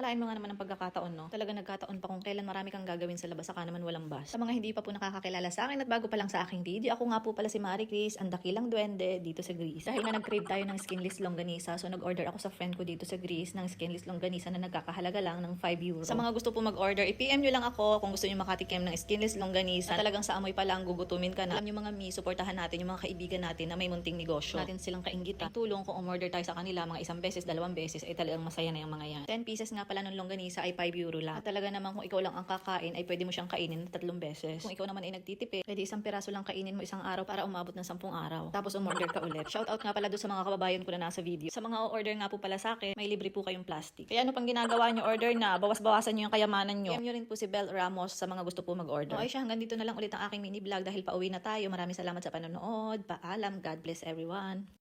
Akalain mo nga naman ang pagkakataon, no? Talaga nagkataon pa kung kailan marami kang gagawin sa labas, saka naman walang bus. Sa mga hindi pa po nakakakilala sa akin at bago pa lang sa aking video, ako nga po pala si Marie Chris, ang dakilang duwende dito sa Greece. Dahil nga nag-crave tayo ng skinless longganisa, so nag-order ako sa friend ko dito sa Greece ng skinless longganisa na nagkakahalaga lang ng 5 euro. Sa mga gusto po mag-order, i-PM nyo lang ako kung gusto nyo makatikim ng skinless longganisa. Na talagang sa amoy pa lang gugutumin ka na. Alam nyo mga mi, suportahan natin yung mga kaibigan natin na may munting negosyo. Natin silang kaingitan. Tulong kung umorder tayo sa kanila mga isang beses, dalawang beses, ay talagang masaya na yung mga yan. 10 pieces nga pala ng longganisa ay 5 euro lang. At talaga naman kung ikaw lang ang kakain, ay pwede mo siyang kainin na tatlong beses. Kung ikaw naman ay nagtitipid, pwede isang piraso lang kainin mo isang araw para umabot ng 10 araw. Tapos umorder ka ulit. Shoutout nga pala doon sa mga kababayan ko na nasa video. Sa mga order nga po pala sa akin, may libre po kayong plastic. Kaya ano pang ginagawa nyo, order na, bawas-bawasan nyo yung kayamanan nyo. PM nyo rin po si Bel Ramos sa mga gusto po mag-order. Okay siya, hanggang dito na lang ulit ang aking mini vlog dahil pauwi na tayo. Maraming salamat sa panonood. Paalam. God bless everyone.